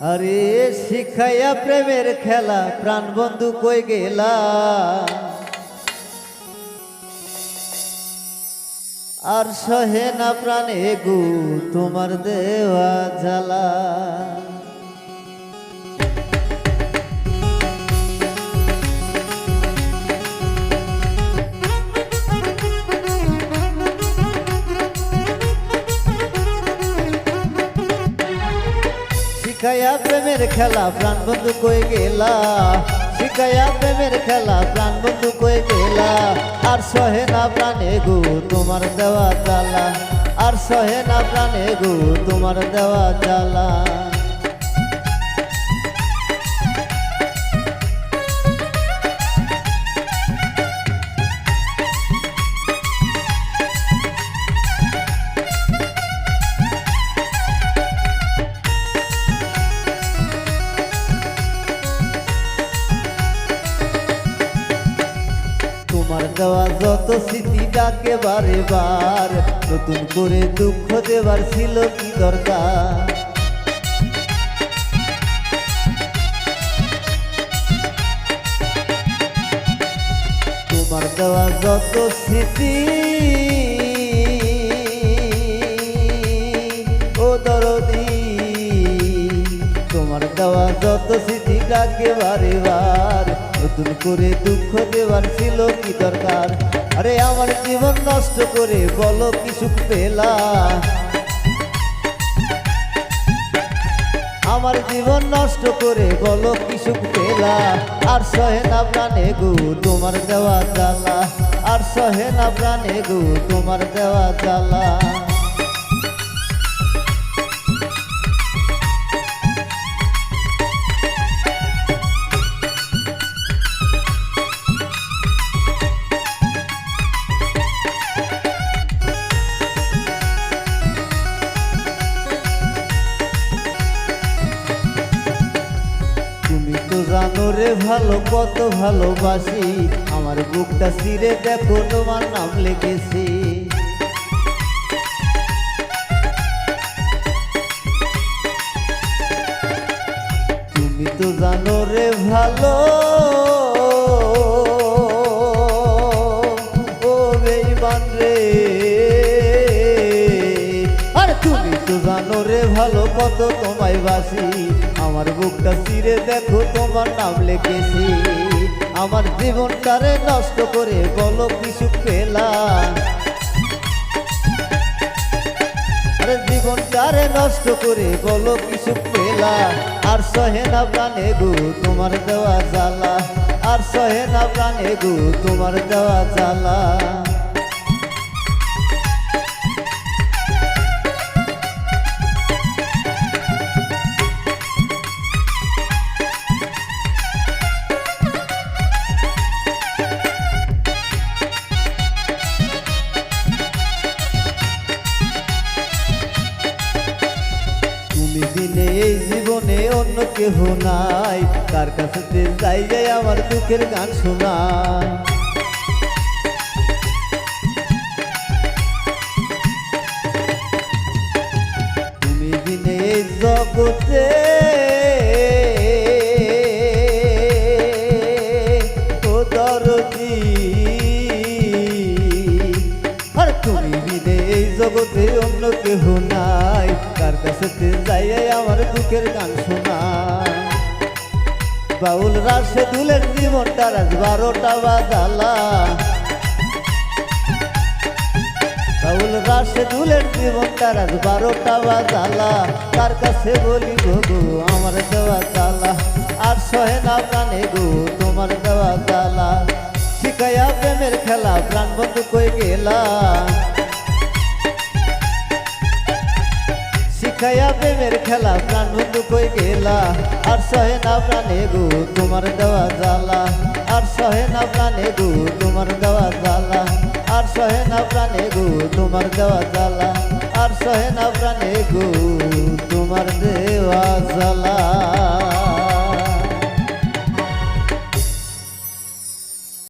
আরে শিখাইয়া প্রেমের খেলা, প্রাণ বন্ধু কই গেলা? আর সহে না প্রাণে গু, তোমার দেওয়া জ্বালা। শিখাইয়া প্রেমের খেলা, প্রাণ বন্ধু কই গেলা? শিখায়া প্রেমের খেলা, প্রাণ বন্ধু কই গেলা? আর সহে না প্রাণে গু তোমার দেওয়া জ্বালা। আর সহে না প্রাণে গু তোমার দেওয়া জ্বালা। দেওয়া যত স্মৃতি ডাকে বারে বার, নতুন করে দুঃখ দেবার ছিল কি দরকার? তোমার দেওয়া যত স্মৃতি তোমার দেওয়া যত স্মৃতি ডাকে বারে বার নতুন করে দুঃখ দেওয়ার ছিল কি দরকার? আরে আমার জীবন নষ্ট করে বলো কি সুখ পেলা আমার জীবন নষ্ট করে বলো কি সুখ পেলা আর সহে না প্রাণে গু তোমার দেওয়া জ্বালা। আর সহে না প্রাণে গু তোমার দেওয়া জ্বালা। জানো রে ভালো, কত ভালোবাসি। আমার বুকটা ছিঁড়ে দেখো, তোমার নাম লেগেছি। তুমি তো জানো রে ভালো ভালো কত তোমায় বাসি। আমার বুকটা চিরে দেখো তোমার নাম লিখেছি। আমার জীবনটারে নষ্ট করে বলো কিছু পেলা জীবনটারে নষ্ট করে বলো কিছু পেলা আর সহে না প্রাণে গু তোমার দেওয়া জ্বালা। আর সহে না প্রাণে গু তোমার দেওয়া জ্বালা। দিনে এই জীবনে অন্য কেহ নাই। তার কাছে যাই যাই আমার দুঃখের গান শোনায়। কেহ নাই। কার কাছে যাই আমার দুঃখের গান শোনা বাউল রাশে দুলের জীবনটা রাজ বারোটা বাজালা। বাউল রাশে দুলের জীবনটা রাজ বারোটা বাজালা। তার কাছে বলি গো আমার দেওয়া তালা। আর সহে না প্রাণে গো, তোমার দেওয়া তালা। শিখাইয়া প্রেমের খেলা, প্রাণ কই গেলা? শিখাইয়া প্রেমের খেলা, প্রাণ বন্ধু কই গেলা। আর সহে না প্রাণে গু, তোমার দেওয়া জ্বালা। আর সহে না প্রাণে গু, তোমার দেওয়া জ্বালা। আর সহে না প্রাণে গু, তোমার দেওয়া জ্বালা। আর সহে না প্রাণে গু, তোমার দেওয়া জ্বালা।